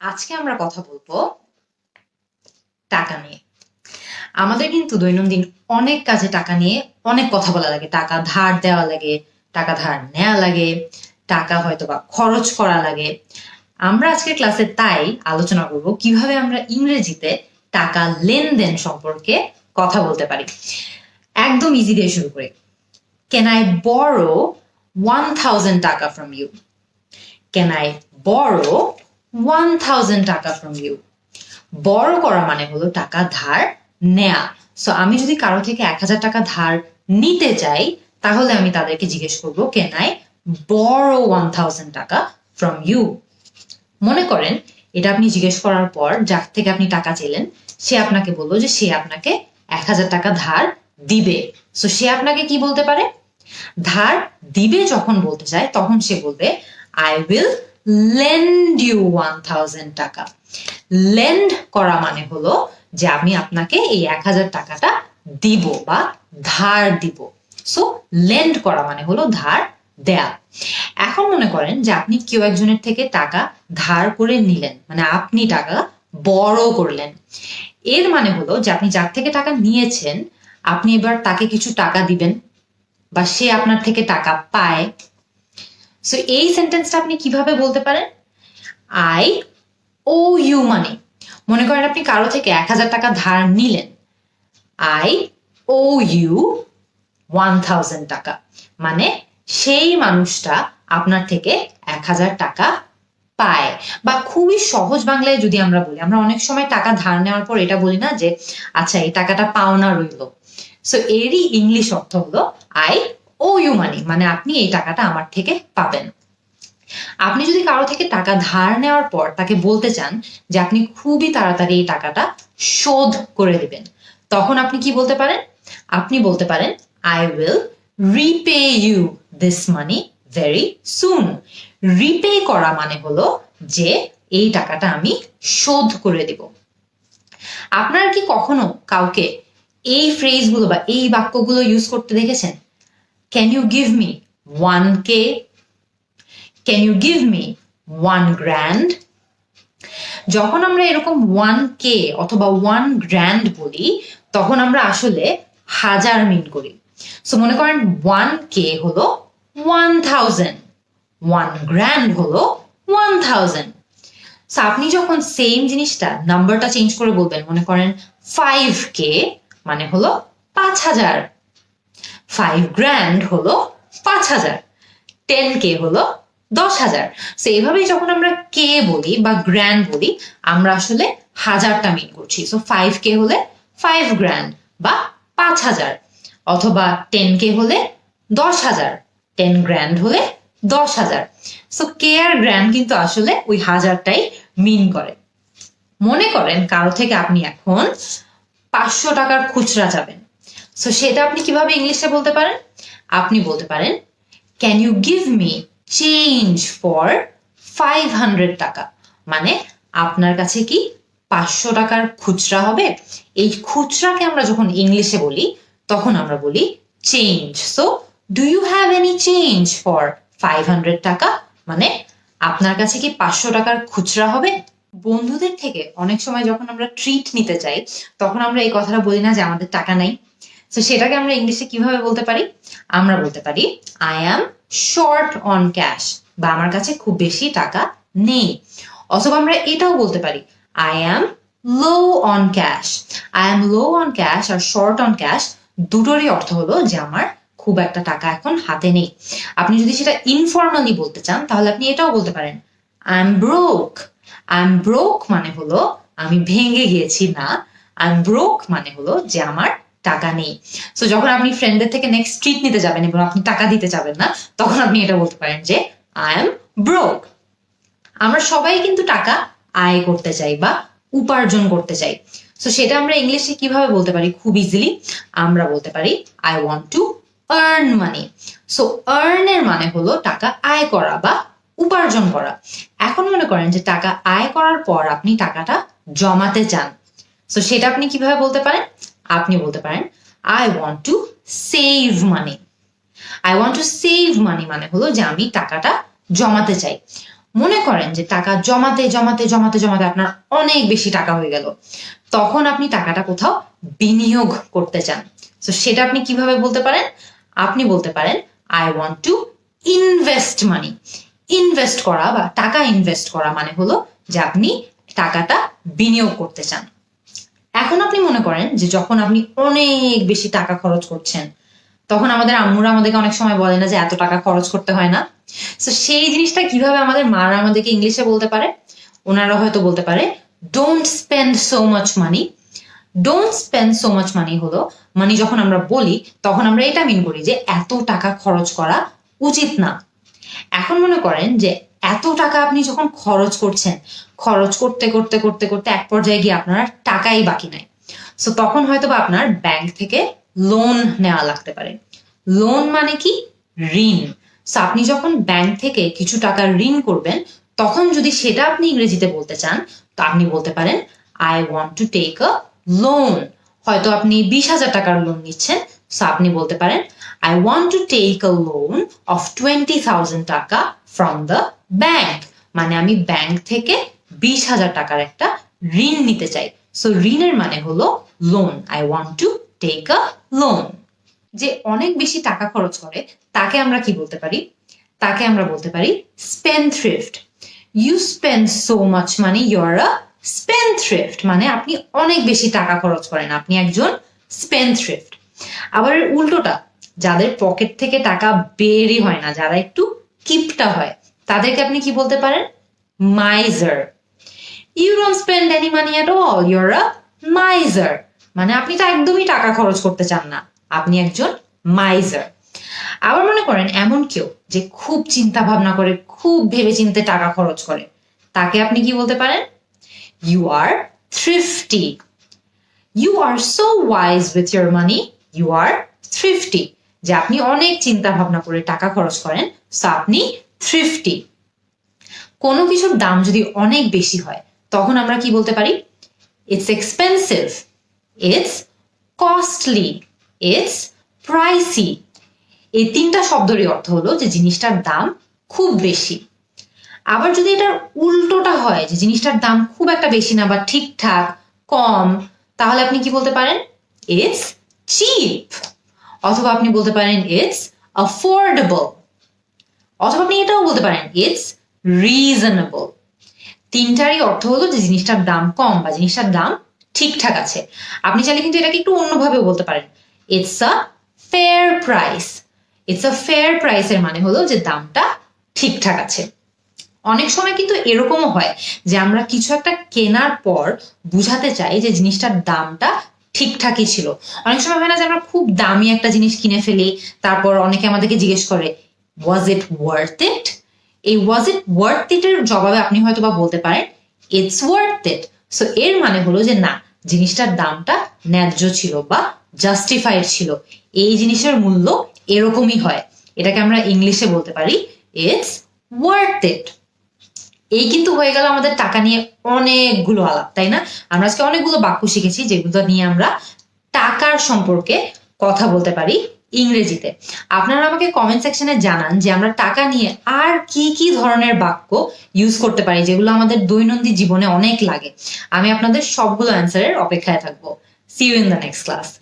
আজকে আমরা কথা বলব টাকা নিয়ে। আমাদের কিন্তু দৈনন্দিন অনেক কাজে টাকা নিয়ে অনেক কথা বলা লাগে। টাকা ধার দেওয়া লাগে, টাকা ধার নেওয়া লাগে, টাকা হয়তো বা খরচ করা লাগে। আমরা আজকের ক্লাসে তাই আলোচনা করব কীভাবে আমরা ইংরেজিতে টাকা লেনদেন সম্পর্কে কথা বলতে পারি। একদম ইজি দিয়ে শুরু করে। Can I borrow one thousand taka from you can I borrow one thousand taka from you borrow করা মানে হলো টাকা ধার নেয়া। সো আমি যদি কারও থেকে এক হাজার টাকা ধার নিতে চাই, তাহলে আমি তাদেরকে জিজ্ঞেস করব can I borrow one thousand taka from you মনে করেন, এটা আপনি জিজ্ঞেস করার পর যার থেকে আপনি টাকা চেলেন, সে আপনাকে বলল যে সে আপনাকে এক হাজার টাকা ধার দিবে। সো সে আপনাকে কি বলতে পারে? ধার দিবে যখন বলতে চায়, তখন সে বলবে I will lend you one thousand taka. Lend করা মানে হলো যে আমি আপনাকে এই এক হাজার টাকাটা দিব বা ধার দিব। সো লেন্ড করা মানে হলো ধার দেয়া। এখন মনে করেন যে আপনি কেউ একজনের থেকে টাকা ধার করে নিলেন মানে আপনি টাকা বড় করলেন। এর মানে হলো যে আপনি যার থেকে টাকা নিয়েছেন, আপনি এবার তাকে কিছু টাকা দিবেন বা সে আপনার থেকে টাকা পায়। সো এই সেন্টেন্সটা আপনি কীভাবে বলতে পারেন? আই ও ইউ মানে মনে করেন আপনি কারও থেকে এক হাজার টাকা ধার নিলেন। I owe you one thousand taka. মানে সেই মানুষটা আপনার থেকে এক হাজার টাকা পায়। বা খুবই সহজ বাংলায় যদি আমরা বলি, আমরা অনেক সময় টাকা ধার নেওয়ার পর এটা বলি না যে আচ্ছা এই টাকাটা পাওনা রইল। সো এরই ইংলিশ অর্থ হলো আই ও ইউ মানি মানে আপনি এই টাকাটা আমার থেকে পাবেন। আপনি যদি কারও থেকে টাকা ধার নেওয়ার পর তাকে বলতে চান যে আপনি খুবই তাড়াতাড়ি এই টাকাটা শোধ করে দিবেন, তখন আপনি কি বলতে পারেন? আপনি বলতে পারেন I will repay you this money very soon repay করা মানে হলো যে এই টাকাটা আমি শোধ করে দিব। আপনারা কি কখনো কাউকে এই ফ্রেজগুলো বা এই বাক্যগুলো ইউজ করতে দেখেছেন? You give me one K can you give me one grand যখন আমরা এরকম ওয়ান কে অথবা ওয়ান গ্র্যান্ড বলি, তখন আমরা আসলে হাজার মিন করি। সো মনে করেন ওয়ান কে হলো ওয়ান থাউজেন্ড ওয়ান গ্র্যান্ড হলো ওয়ান থাউজেন্ড সো আপনি যখন সেম জিনিসটা নাম্বারটা চেঞ্জ করে বলবেন, মনে করেন ফাইভ কে মানে হলো পাঁচ হাজার। ফাইভ গ্র্যান্ড হলো পাঁচ হাজার। টেন কে হলো দশ হাজার। সো এইভাবেই যখন আমরা কে বলি বা গ্র্যান্ড বলি, আমরা আসলে হাজারটা মিন করছি। সো ফাইভ কে হলে ফাইভ গ্র্যান্ড বা পাঁচ হাজার। অথবা টেন কে হলে দশ হাজার। টেন গ্র্যান্ড হলে দশ হাজার। সো কে আর গ্র্যান্ড কিন্তু আসলে ওই হাজারটাই মিন করে। মনে করেন কারও থেকে আপনি এখন পাঁচশো টাকার খুচরা যাবেন। সো সেটা আপনি কীভাবে ইংলিশে বলতে পারেন? আপনি বলতে পারেন can you give me change for five hundred taka? মানে আপনার কাছে কি পাঁচশো টাকার খুচরা হবে? এই খুচরাকে আমরা যখন ইংলিশে বলি, তখন আমরা বলি change so do you have any change for five hundred taka? মানে আপনার কাছে কি পাঁচশো টাকার খুচরা হবে? বন্ধুদের থেকে অনেক সময় যখন আমরা ট্রিট নিতে চাই তখন আমরা এই কথাটা বলি না যে আমাদের টাকা নাই। তো সেটাকে আমরা ইংলিশে কীভাবে বলতে পারি? আমরা বলতে পারি I am short on cash বা আমার কাছে খুব বেশি টাকা নেই অথবা আমরা এটাও বলতে পারি I am low on cash I am low on cash R short on cash দুটোরই অর্থ হলো যে আমার খুব একটা টাকা এখন হাতে নেই। আপনি যদি সেটা ইনফর্মালি বলতে চান, তাহলে আপনি এটাও বলতে পারেন I am broke I am broke মানে হলো, আমি ভেঙে গিয়েছি না আই এম ব্রোক মানে হলো যে আমার টাকা নেই। সো যখন আপনি ফ্রেন্ডদের থেকে নেক্সট ট্রিট নিতে যাবেন এবং আপনি টাকা দিতে যাবেন না, তখন আপনি এটা বলতে পারেন যে আই এম ব্রোক আমরা সবাই কিন্তু টাকা আয় করতে চাই বা উপার্জন করতে চাই। সো সেটা আমরা ইংলিশে কীভাবে বলতে পারি? খুব ইজিলি আমরা বলতে পারি I want to earn money so earn এর মানে হলো টাকা আয় করা বা উপার্জন করা। এখন মনে করেন যে টাকা আয় করার পর আপনি টাকাটা জমাতে চান। সো সেটা আপনি কীভাবে বলতে পারেন? আপনি বলতে পারেন I want to save money I want to save money মানে হলো যে আমি টাকাটা জমাতে চাই। মনে করেন যে টাকা জমাতে জমাতে জমাতে জমাতে আপনার অনেক বেশি টাকা হয়ে গেল। তখন আপনি টাকাটা কোথাও বিনিয়োগ করতে চান। তো সেটা আপনি কীভাবে বলতে পারেন? আপনি বলতে পারেন I want to invest money invest করা বা টাকা ইনভেস্ট করা মানে হলো যে আপনি টাকাটা বিনিয়োগ করতে চান। এখন আপনি মনে করেন যে যখন আপনি অনেক বেশি টাকা খরচ করছেন, তখন আমাদের আম্মুরা আমাদেরকে অনেক সময় বলে না যে এত টাকা খরচ করতে হয় না। তো সেই জিনিসটা কীভাবে আমাদের মারা আমাদেরকে ইংলিশে বলতে পারে? ওনারা হয়তো বলতে পারে don't spend so much money don't spend so much money হলো মানি যখন আমরা বলি, তখন আমরা এটা মিন করি যে এত টাকা খরচ করা উচিত না। এখন মনে করেন যে এত টাকা আপনি যখন খরচ করছেন, খরচ করতে করতে করতে করতে এক পর্যায়ে গিয়ে আপনার টাকাই বাকি নাই। সো তখন হয়তো বা আপনার ব্যাংক থেকে লোন নেওয়া লাগতে পারে। লোন মানে কি? ঋণ। সো আপনি যখন ব্যাংক থেকে কিছু টাকা ঋণ করবেন, তখন যদি সেটা আপনি ইংরেজিতে বলতে চান, তো আপনি বলতে পারেন I want to take a loan হয়তো আপনি বিশ হাজার টাকার লোন নিচ্ছেন। সো আপনি বলতে পারেন I want to take a loan of twenty thousand taka from the bank মানে আমি ব্যাংক থেকে বিশ হাজার টাকার একটা ঋণ নিতে চাই। সো ঋণের মানে হলো loan I want to take a loan যে অনেক বেশি টাকা খরচ করে, তাকে আমরা কি বলতে পারি? তাকে আমরা বলতে পারি spendthrift you spend so much money you're a spendthrift মানে আপনি অনেক বেশি টাকা খরচ করেন, আপনি একজন স্পেন থ্রিফট আবার উল্টোটা যাদের পকেট থেকে টাকা বেরই হয় না, যারা একটু কিপটা হয়, তাদেরকে আপনি কি বলতে পারেন? Miser you don't spend any money at all you're a miser মানে আপনি তো একদমই টাকা খরচ করতে চান না। আপনি একজন মাইজার আবার মনে করেন, এমন কেউ যে খুব চিন্তা ভাবনা করে, খুব ভেবে চিন্তে টাকা খরচ করে, তাকে আপনি কি বলতে পারেন? You are thrifty you are so wise with your money you are thrifty যে আপনি অনেক চিন্তা ভাবনা করে টাকা খরচ করেন সো আপনি থ্রিফটি কোনো কিছুর দাম যদি অনেক বেশি হয়, তখন আমরা কি বলতে পারি? It's expensive it's costly it's pricey এই তিনটা শব্দেরই অর্থ হলো যে জিনিসটার দাম খুব বেশি। আবার যদি এটার উল্টোটা হয় যে জিনিসটার দাম খুব একটা বেশি না বা ঠিকঠাক, কম, তাহলে আপনি কি বলতে পারেন? ইটস চিপ অথবা আপনি বলতে পারেন ইটস অ্যাফোর্ডেবল অথবা আপনি এটাও বলতে পারেন ইটস রিজনেবল তিনটারই অর্থ হলো যে জিনিসটার দাম কম বা জিনিসটার দাম ঠিকঠাক আছে। আপনি চাইলে কিন্তু এটাকে একটু অন্যভাবেও বলতে পারেন। It's a fair price it's a fair প্রাইসের মানে হলো যে দামটা ঠিকঠাক আছে। অনেক সময় কিন্তু এরকমও হয় যে আমরা কিছু একটা কেনার পর বুঝাতে চাই যে জিনিসটার দামটা ঠিকঠাকই ছিল। অনেক সময় হয় না যে আমরা খুব দামি একটা জিনিস কিনে ফেলি, তারপর অনেকে আমাদেরকে জিজ্ঞেস করে ওয়াজ ইট ওয়ার্থ ইট এই ওয়াজ ইট ওয়ার্থ ইট এর জবাবে আপনি হয়তো বা বলতে পারেন ইটস ওয়ার্থ ইট সো এর মানে হলো যে না, জিনিসটার দামটা ন্যায্য ছিল বা জাস্টিফাইড ছিল। এই জিনিসের মূল্য এরকমই হয়। এটাকে আমরা ইংলিশে বলতে পারি ইটস ওয়ার্থ ইট এই কিন্তু হয়ে গেল আমাদের টাকা নিয়ে অনেকগুলো আলাপ, তাই না? আমরা আজকে অনেকগুলো বাক্য শিখেছি যেগুলো নিয়ে আমরা টাকার সম্পর্কে কথা বলতে পারি ইংরেজিতে। আপনারা আমাকে কমেন্ট সেকশনে জানান যে আমরা টাকা নিয়ে আর কি কি ধরনের বাক্য ইউজ করতে পারি যেগুলো আমাদের দৈনন্দিন জীবনে অনেক লাগে। আমি আপনাদের সবগুলো অ্যান্সারের অপেক্ষায় থাকব। See you in the next class